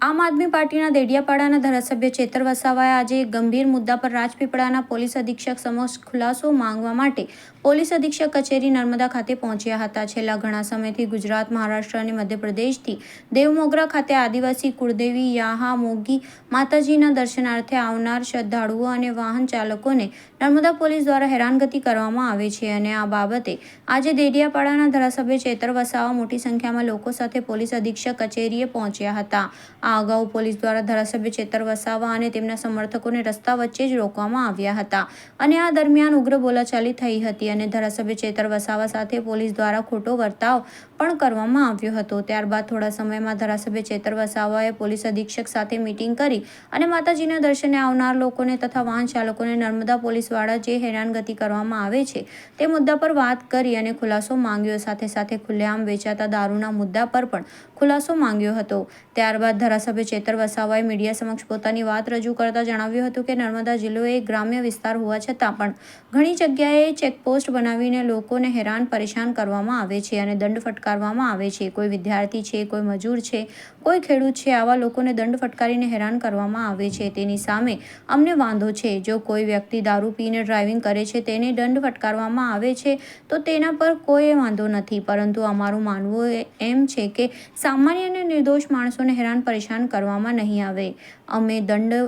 આમ આદમી પાર્ટીના દેડિયાપાડાના ધારાસભ્ય ચેતર વસાવાએ આજે એક ગંભીર મુદ્દા પર રાજપીપળાના પોલીસ અધિક્ષક સમક્ષ ખુલાસો માંગવા માટે પોલીસ અધિક્ષક કચેરી નર્મદા ખાતે પહોંચ્યા હતા. છેલ્લા ઘણા સમયથી ગુજરાત, મહારાષ્ટ્ર અને મધ્યપ્રદેશથી દેવમોગરા ખાતે આદિવાસી કુળદેવી યાહા મોગી માતાજીના દર્શનાર્થે આવનાર શ્રદ્ધાળુઓ અને વાહન ચાલકોને નર્મદા પોલીસ દ્વારા હેરાનગતિ કરવામાં આવે છે અને આ બાબતે આજે દેડિયાપાડાના ધારાસભ્ય ચેતર વસાવા મોટી સંખ્યામાં લોકો સાથે પોલીસ અધિક્ષક કચેરીએ પહોંચ્યા હતા. આ અગાઉ પોલીસ દ્વારા ધારાસભ્ય ચેતર વસાવા અને તેમના સમર્થકોને રસ્તા વચ્ચે જ રોકવામાં આવ્યા હતા. અને આ દરમિયાન ઉગ્ર બોલાચાલી થઈ હતી અને ધારાસભ્ય ચેતર વસાવા સાથે પોલીસ દ્વારા ખોટો વર્તાવ પણ કરવામાં આવ્યો હતો. ત્યારબાદ થોડા સમયમાં ધારાસભ્ય ચેતર વસાવાએ પોલીસ અધિક્ષક સાથે મિટિંગ કરી અને માતાજીના દર્શને આવનાર લોકોને તથા વાહન ચાલકોને નર્મદા પોલીસવાળા જે હેરાનગતિ કરવામાં આવે છે તે મુદ્દા પર વાત કરી અને ખુલાસો માંગ્યો. સાથે સાથે ખુલ્લેઆમ વેચાતા દારૂના મુદ્દા પર પણ ખુલાસો માંગ્યો હતો. ત્યારબાદ ધારાસભ્ય ચેતર વસાવાએ મીડિયા સમક્ષ પોતાની વાત રજૂ કરતા જણાવ્યું હતું કે નર્મદા જિલ્લો એ ગ્રામ્ય વિસ્તાર હોવા છતાં પણ ઘણી જગ્યાએ ચેકપોસ્ટ બનાવીને લોકોને હેરાન પરેશાન કરવામાં આવે છે અને દંડ ફટકારવામાં આવે છે. કોઈ વિદ્યાર્થી છે, કોઈ મજૂર છે, કોઈ ખેડૂત છે, આવા લોકોને દંડ ફટકારીને હેરાન કરવામાં આવે છે. તેની સામે અમને વાંધો છે. જો કોઈ વ્યક્તિ દારૂ પીને ડ્રાઇવિંગ કરે છે, તેને દંડ ફટકારવામાં આવે છે, તો તેના પર કોઈ વાંધો નથી. પરંતુ અમારું માનવું એમ છે કે સામાન્ય અને નિર્દોષ માણસોને હેરાન પરેશાન કરવામાં નહીં આવે. અમે દંડ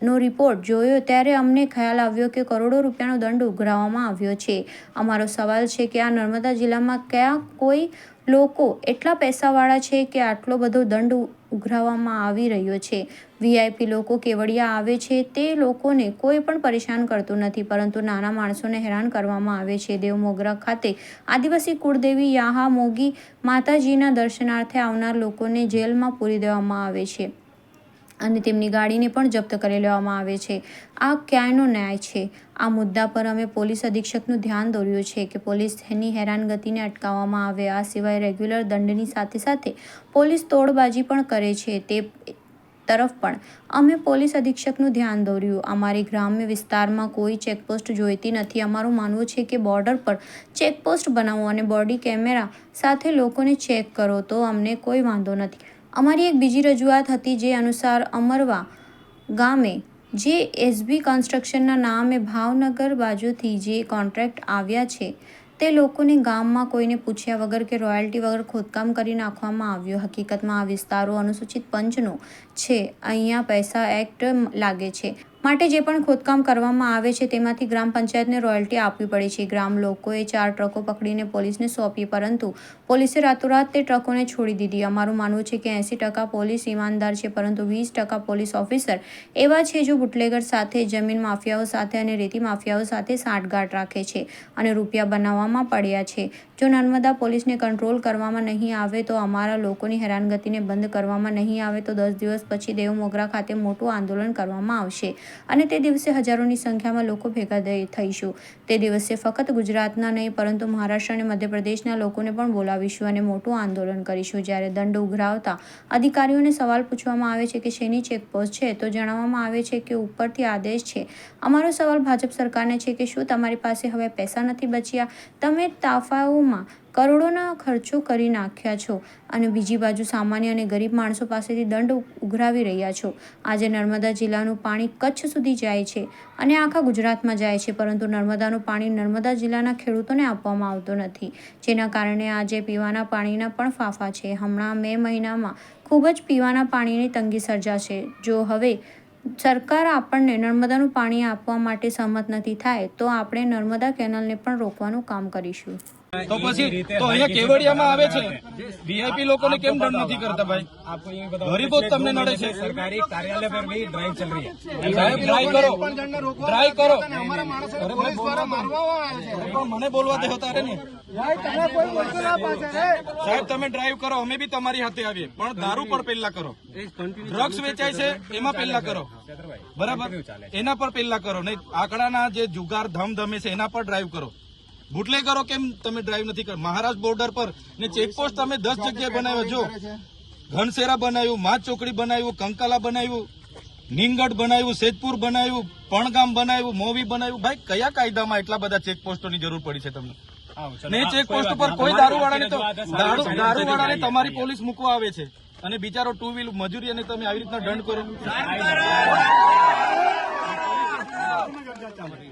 નો રિપોર્ટ જોયો ત્યારે અમને ખ્યાલ આવ્યો કે કરોડો રૂપિયાનો દંડ ઉઘરાવવામાં આવ્યો છે. અમારો સવાલ છે કે આ નર્મદા જિલ્લામાં કયા કોઈ લોકો એટલા પૈસાવાળા છે કે આટલો બધો દંડ ઉઘરાવવામાં આવી રહ્યો છે. વીઆઈપી લોકો કેવડિયા આવે છે તે લોકોને કોઈ પણ પરેશાન કરતું નથી, પરંતુ નાના માણસોને હેરાન કરવામાં આવે છે. દેવમોગરા ખાતે આદિવાસી કુળદેવી યાહા મોગી માતાજીના દર્શનાર્થે આવનાર લોકોને જેલમાં પૂરી દેવામાં આવે છે. અને તેમની ગાડીને પણ જપ્ત કરી લેવામાં આવે છે. આ ક્યાંયનો ન્યાય છે? આ મુદ્દા પર અમે પોલીસ અધિક્ષકનું ધ્યાન દોર્યું છે કે પોલીસ તેની હેરાનગતિને અટકાવવામાં આવે. આ સિવાય રેગ્યુલર દંડની સાથે સાથે પોલીસ તોડબાજી પણ કરે છે તે તરફ પણ. અમે પોલીસ અધિક્ષકનું ધ્યાન દોર્યું. અમારી ગ્રામ્ય વિસ્તારમાં કોઈ ચેકપોસ્ટ જોઈતી નથી. અમારું માનવું છે કે બોર્ડર પર ચેકપોસ્ટ બનાવો અને બોડી કેમેરા સાથે લોકોને ચેક કરો તો અમને કોઈ વાંધો નથી. અમારી એક બીજી રજૂઆત હતી જે અનુસાર અમરવા ગામે, જે એસબી કન્સ્ટ્રક્શનના નામે ભાવનગર બાજુથી જે કોન્ટ્રાક્ટ આવ્યા છે, તે લોકોને ગામમાં કોઈને પૂછ્યા વગર કે રોયલ્ટી વગર ખોદકામ કરી નાખવામાં આવ્યું. હકીકતમાં આ વિસ્તારો અનુસૂચિત પંચનો છે. અહીંયા પૈસા એક્ટ લાગે છે. માટે જે પણ ખોદકામ કરવામાં આવે છે, તેમાંથી ગ્રામ પંચાયતને રોયલ્ટી આપવી પડે છે. ગ્રામ લોકોએ ચાર ટ્રકો પકડીને પોલીસને સોંપી, પરંતુ પોલીસે રાતોરાત તે ટ્રકોને છોડી દીધી. અમારું માનવું છે કે એંસી ટકા પોલીસ ઈમાનદાર છે, પરંતુ વીસ ટકા પોલીસ ઓફિસર એવા છે જો બુટલેગર સાથે, જમીન માફિયાઓ સાથે અને રેતી માફિયાઓ સાથે સાંઠગાંઠ રાખે છે અને રૂપિયા બનાવવામાં પડ્યા છે. જો નર્મદા પોલીસને કંટ્રોલ કરવામાં નહીં આવે તો અમારા લોકોની હેરાનગતિને બંધ કરવામાં નહીં આવે તો દસ દિવસ પછી દેવમોગરા ખાતે મોટું આંદોલન કરવામાં આવશે અને તે દિવસે હજારોની સંખ્યામાં લોકો ભેગા થઈ- થઈશું. તે દિવસે ફક્ત ગુજરાતના નહીં, પરંતુ મહારાષ્ટ્ર અને મધ્યપ્રદેશના લોકોને પણ બોલાવીશું અને મોટું આંદોલન કરીશું. જ્યારે દંડ ઉઘરાવતા અધિકારીઓને સવાલ પૂછવામાં આવે છે કે શેની ચેકપોસ્ટ છે, તો જણાવવામાં આવે છે કે ઉપરથી આદેશ છે. અમારો સવાલ ભાજપ સરકારને છે કે શું તમારી પાસે હવે પૈસા નથી બચ્યા? તમે તાફાઓમાં કરોડોના ખર્ચો કરી નાખ્યા છો અને બીજી બાજુ સામાન્ય અને ગરીબ માણસો પાસેથી દંડ ઉઘરાવી રહ્યા છો. આજે નર્મદા જિલ્લાનું પાણી કચ્છ સુધી જાય છે અને આખા ગુજરાતમાં જાય છે, પરંતુ નર્મદાનું પાણી નર્મદા જિલ્લાના ખેડૂતોને આપવામાં આવતું નથી, જેના કારણે આજે પીવાના પાણીના પણ ફાફા છે. હમણાં મે મહિનામાં ખૂબ જ પીવાના પાણીની તંગી સર્જાશે. જો હવે સરકાર આપણને નર્મદાનું પાણી આપવા માટે સહમત નથી થાય, તો આપણે નર્મદા કેનલને પણ રોકવાનું કામ કરીશું. તો પછી તો અહીંયા કેવડિયામાં આવે છે? વીઆઈપી લોકોને કેમ દંડ નથી કરતા ભાઈ? ગરીબો તમને નડે છે. સરકારી કાર્યાલય પર ભી ડ્રાઈવ ચલ રહી સાહેબ ડ્રાઈવ કરો. ડ્રાઈવ કરો. મને બોલવા દે હતા ને. સાહેબ તમે ડ્રાઈવ કરો. અમે બી તમારી હાથે આવીએ. પણ દારૂ પણ પહેલા કરો. ડ્રગ્સ વેચાય છે એમાં પહેલા કરો. બરાબર? એના પર પહેલા કરો. નહીં આંકડાના જે જુગાર ધમધમે છે એના પર ડ્રાઈવ કરો. બુટલે કરો કેમ તમે ડ્રાઈવ નથી કરો? મહારાષ્ટ્ર બોર્ડર પર ને ચેકપોસ્ટ તમે દસ જગ્યાએ બનાવ્યો. જો ઘનસેરા બનાવ્યું મા ચોકડી બનાવ્યું કંકાલા બનાવ્યું નિંગઢ બનાવ્યું સેજપુર બનાવ્યું પણગામ બનાવ્યું મોવી બનાવ્યું. ભાઈ કયા કાયદામાં એટલા બધા ચેકપોસ્ટોની જરૂર પડી છે તમને? ને ચેકપોસ્ટ પર કોઈ દારૂવાળાને તો દારૂવાળાને તમારી પોલીસ મૂકવા આવે છે અને બિચારો ટુ વ્હીલ મજૂરી અને તમે આવી રીતના દંડ કરો.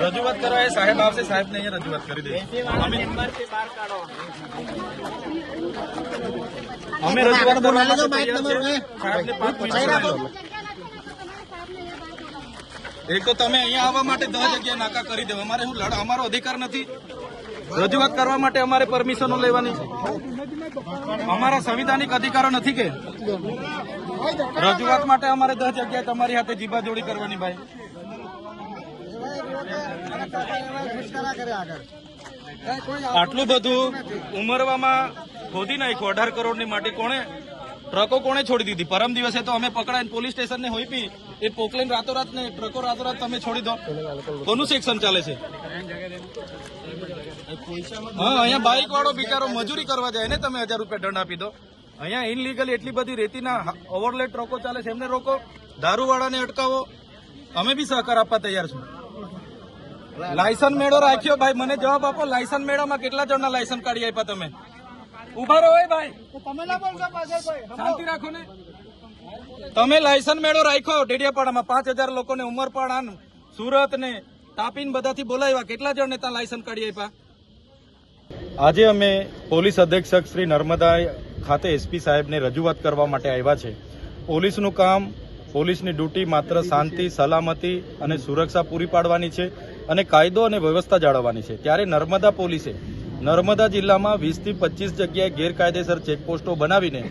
રજૂઆત કરવા એ સાહેબ આવશે સાહેબ ને અહીંયા રજૂઆત કરી દે અમે અમે રજૂઆત કરવા પાંચ મિનિટ એક તો તમે અહીંયા આવવા માટે દસ જગ્યા નાકા કરી દેવા. અમારે શું લડ અમારો અધિકાર નથી. રજૂઆત કરવા માટે અમારે પરમિશનો લેવાની છે. અમારા સંવિધાનિક અધિકારો નથી કે. રજૂઆત માટે અમારે દસ જગ્યાએ તમારી હાથે જીબાજોડી કરવાની ભાઈ. આટલું બધું ઉમરવામાં ખોદી નાખ્યું. અઢાર કરોડની માટી કોણે ટ્રકો કોણે છોડી દીધી? પરમ દિવસે તો અમે પકડાઈને પોલીસ સ્ટેશનને હોઈપી, એ પોકલેન રાતોરાત ને ટ્રકો રાતોરાત તમે છોડી દો. કોનું સેક્શન ચાલે છે? હા, અહીંયા બાઇક વાળો બિચારો મજૂરી કરવા જાય ને તમે હજાર રૂપિયા દંડ આપી દો. અહીંયા ઇનલીગલ એટલી બધી રેતીના ઓવરલેટ ટ્રકો ચાલે છે, એમને રોકો. દારૂવાળાને અટકાવો. અમે બી સહકાર આપવા તૈયાર છું લાયસન્સ મેળો રાખ્યો. ભાઈ, મને જવાબ આપો. લાયસન્સ મેળામાં કેટલા જણના લાયસન્સ કાઢી આપ્યા તમે? ઊભા રહો એ ભાઈ. શાંતિ રાખો ને તમે લાયસન્સ મેળો રાખ્યો ડેડિયાપાડામાં. પાંચ હજાર લોકોને ઉમરપાડા સુરત ને તાપીન બધાથી બોલાવ્યા. કેટલા જણને ત્યાં લાયસન્સ કાઢી આપ્યા? આજે અમે પોલીસ અધિક્ષક શ્રી નર્મદા ખાતે એસપી સાહેબને રજૂઆત કરવા માટે આવ્યા છે. પોલીસનું કામ પોલીસની ડ્યુટી માત્ર શાંતિ સલામતી અને સુરક્ષા પૂરી પાડવાની છે અને કાયદો અને વ્યવસ્થા જાળવવાની છે. ત્યારે નર્મદા પોલીસે નર્મદા જિલ્લામાં વીસથી પચીસ જગ્યાએ ગેરકાયદેસર ચેકપોસ્ટો બનાવીને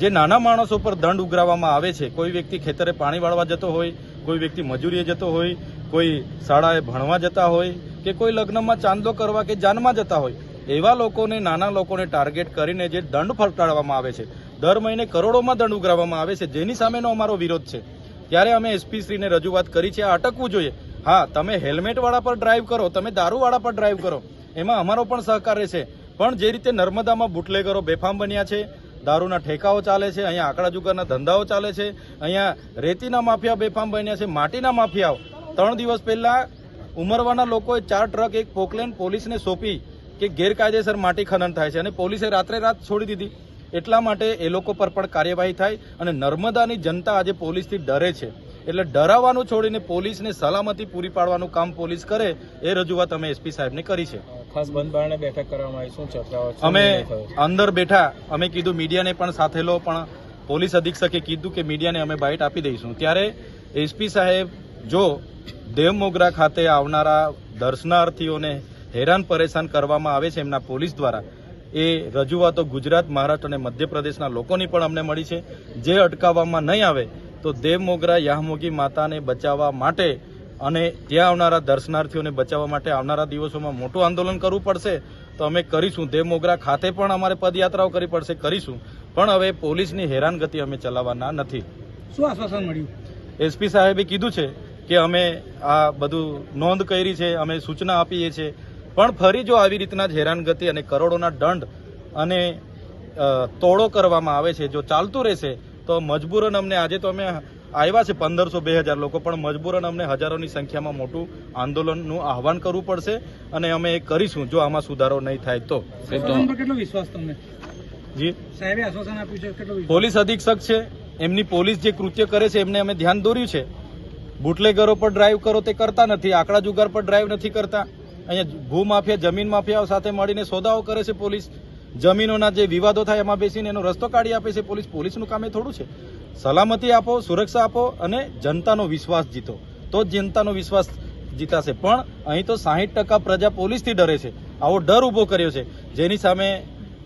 જે નાના માણસો પર દંડ ઉઘરાવવામાં આવે છે, કોઈ વ્યક્તિ ખેતરે પાણી વાળવા જતો હોય, કોઈ વ્યક્તિ મજૂરીએ જતો હોય, કોઈ શાળાએ ભણવા જતા હોય કે કોઈ લગ્નમાં ચાંદલો કરવા કે જાનમાં જતા હોય, એવા લોકોને, નાના લોકોને ટાર્ગેટ કરીને જે દંડ ફટકારવામાં આવે છે, દર મહિને કરોડોમાં દંડ ઉઘરાવવામાં આવે છે, જેની સામેનો અમારો વિરોધ છે. ત્યારે અમે એસપી શ્રીને રજૂઆત કરી છે અટકવું જોઈએ. હા, તમે હેલ્મેટવાળા પર ડ્રાઈવ કરો, તમે દારૂવાળા પર ડ્રાઈવ કરો. એમાં અમારો પણ સહકાર રહેશે પણ જે રીતે નર્મદામાં બુટલેગરો બેફામ બન્યા છે, દારૂના ઠેકાઓ ચાલે છે, અહીંયા આંકડા જુગારના ધંધાઓ ચાલે છે, અહીંયા રેતીના માફિયા બેફામ બન્યા છે, માટીના માફિયાઓ. ત્રણ દિવસ પહેલા ઉમરવાના લોકોએ ચાર ટ્રક, એક પોકલેન પોલીસને સોંપી કે ગેરકાયદેસર માટી ખનન થાય છે અને પોલીસે રાત્રે રાત છોડી દીધી. એટલા માટે એ લોકો પર પણ કાર્યવાહી થાય અને નર્મદાની જનતા આજે પોલીસથી ડરે છે. એટલે ડરાવવાનું છોડીને પોલીસને સલામતી પૂરી પાડવાનું કામ પોલીસ કરે, એ રજૂઆત અમે એસપી સાહેબને કરી છે. ખાસ બંધ બારણે બેઠક કરવામાં આવી. શું ચર્ચાઓ અમે અંદર બેઠા અમે કીધું મીડિયાને પણ સાથે લો પણ પોલીસ અધિક્ષકે કીધું કે મીડિયાને અમે બાઇટ આપી દઈશું. ત્યારે એસપી સાહેબ જો દેવમોગરા ખાતે આવનારા દર્શનાર્થીઓને હેરાન પરેશાન કરવામાં આવે છે એમના પોલીસ દ્વારા એ રજૂઆતો ગુજરાત મહારાષ્ટ્ર અને મધ્યપ્રદેશના લોકોની પણ અમને મળી છે. જે અટકાવવામાં નહીં આવે તો દેવમોગરા યાહમોગી માતાને બચાવવા માટે અને ત્યાં આવનારા દર્શનાર્થીઓને બચાવવા માટે આવનારા દિવસોમાં મોટું આંદોલન કરવું પડશે તો અમે કરીશું. દેવમોગરા ખાતે પણ અમારે પદયાત્રાઓ કરવી પડશે કરીશું. પણ હવે પોલીસની હેરાનગતિ અમે ચલાવવાના નથી. શું આશ્વાસન મળ્યું? એસપી સાહેબે કીધું છે કે અમે આ બધું નોંધ કરી છે અમે સૂચના આપીએ છીએ. પણ ફરી જો આવી રીતના જ હેરાનગતિ અને કરોડોના દંડ અને તોડો કરવામાં આવે છે જો ચાલતું રહેશે તો મજબૂરન અમને આજે તો અમે આવ્યા છે પંદરસો બે હજાર લોકો પણ મજબૂરન અમને હજારોની સંખ્યામાં મોટું આંદોલનનું આહવાન કરવું પડશે અને અમે એ કરીશું જો આમાં સુધારો નહીં થાય તો. કેટલો વિશ્વાસ તમને? જી? સાહેબે આશ્વાસન આપ્યું છે કેટલો પોલીસ અધિક્ષક છે એમની પોલીસ જે કૃત્ય કરે છે એમને અમે ધ્યાન દોર્યું છે. બુટલેગરો પર ડ્રાઈવ કરો તે કરતા નથી આંકડા જુગાર પર ડ્રાઈવ નથી કરતા. અહીંયા ભૂ માફિયા જમીન માફિયાઓ સાથે મળીને સોદાઓ કરે છે પોલીસ. જમીનોના જે વિવાદો થાય એમાં બેસીને એનો રસ્તો કાઢી આપે છે પોલીસ. પોલીસનું કામ એ થોડું છે. સલામતી આપો સુરક્ષા આપો અને જનતાનો વિશ્વાસ જીતો. તો જ જનતાનો વિશ્વાસ જીતાશે. પણ અહીં તો સાહીઠ ટકા પ્રજા પોલીસથી ડરે છે. આવો ડર ઊભો કર્યો છે. જેની સામે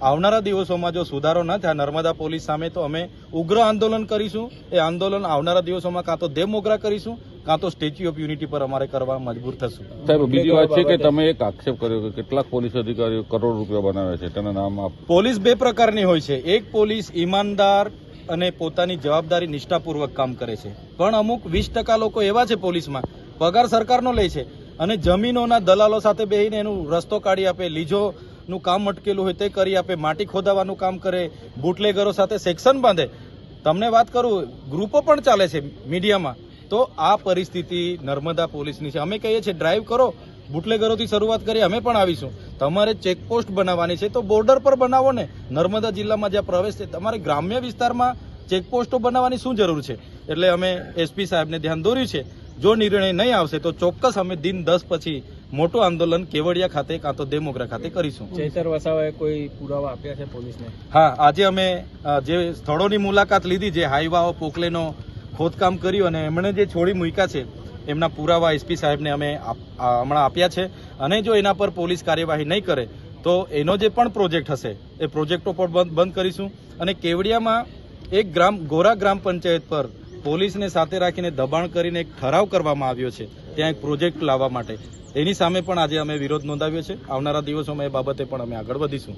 આવનારા દિવસોમાં જો સુધારો ન થાય નર્મદા પોલીસ સામે તો અમે ઉગ્ર આંદોલન કરીશું. એ આંદોલન આવનારા દિવસોમાં કાં તો દેવમોગરા કરીશું કાં તો સ્ટેચ્યુ ઓફ યુનિટી પર અમારે કરવા મજબૂર થશું. સાહેબ બીજી વાત છે કે તમે એક આક્ષેપ કર્યો કે કેટલાક પોલીસ અધિકારીઓ કરોડ રૂપિયા બનાવે છે. તેના નામ પોલીસ બે પ્રકારની હોય છે. એક પોલીસ ઈમાનદાર અને પોતાની જવાબદારી નિષ્ઠાપૂર્વક કામ કરે છે. પણ અમુક વીસ ટકા લોકો એવા છે પોલીસમાં, પગાર સરકારનો લે છે અને જમીનોના દલાલો સાથે બેસીને એનું રસ્તો કાઢી આપે લીજોનું કામ અટકેલું હોય તે કરી આપે, માટી ખોદાવાનું કામ કરે, બુટલેગરો સાથે સેક્શન બાંધે. તમને વાત કરું, ગ્રુપો પણ ચાલે છે મીડિયામાં. તો આ પરિસ્થિતિ નર્મદા પોલીસની છે. અમે કહીએ છીએ, ડ્રાઈવ કરો બુટલેગરોથી શરૂઆત કરી અમે પણ આવીશું. તમારે ચેકપોસ્ટ બનાવવાની છે તો બોર્ડર પર બનાવો ને. નર્મદા જિલ્લામાં જ્યાં પ્રવેશ છે તમારે ગ્રામ્ય વિસ્તારમાં ચેકપોસ્ટો બનાવવાની શું જરૂર છે? એટલે અમે એસપી સાહેબને ધ્યાન દોર્યું છે. જો નિર્ણય નહીં આવશે તો ચોક્કસ અમે દિન દસ પછી મોટું આંદોલન કેવડિયા ખાતે કાં તો દેમોગરા ખાતે કરીશું. ચેતર વસાવાએ કોઈ પુરાવા આપ્યા છે પોલીસને? હા આજે અમે જે સ્થળોની મુલાકાત લીધી જે હાઈવાઓ પોકલેનો ખોદકામ કર્યું અને એમણે જે છોડી મૂક્યા છે એમના પુરાવા એસપી સાહેબને અમે હમણાં આપ્યા છે. અને જો એના પર પોલીસ કાર્યવાહી નહીં કરે, તો એનો જે પણ પ્રોજેક્ટ હશે, એ પ્રોજેક્ટો પણ બંધ કરીશું. અને કેવડિયામાં એક ગ્રામ, ગોરા ગ્રામ પંચાયત પર પોલીસને સાથે રાખીને દબાણ કરીને એક ઠરાવ કરવામાં આવ્યો છે, ત્યાં એક પ્રોજેક્ટ લાવવા માટે. એની સામે પણ આજે અમે વિરોધ નોંધાવ્યો છે. આવનારા દિવસોમાં એ બાબતે પણ અમે આગળ વધીશું.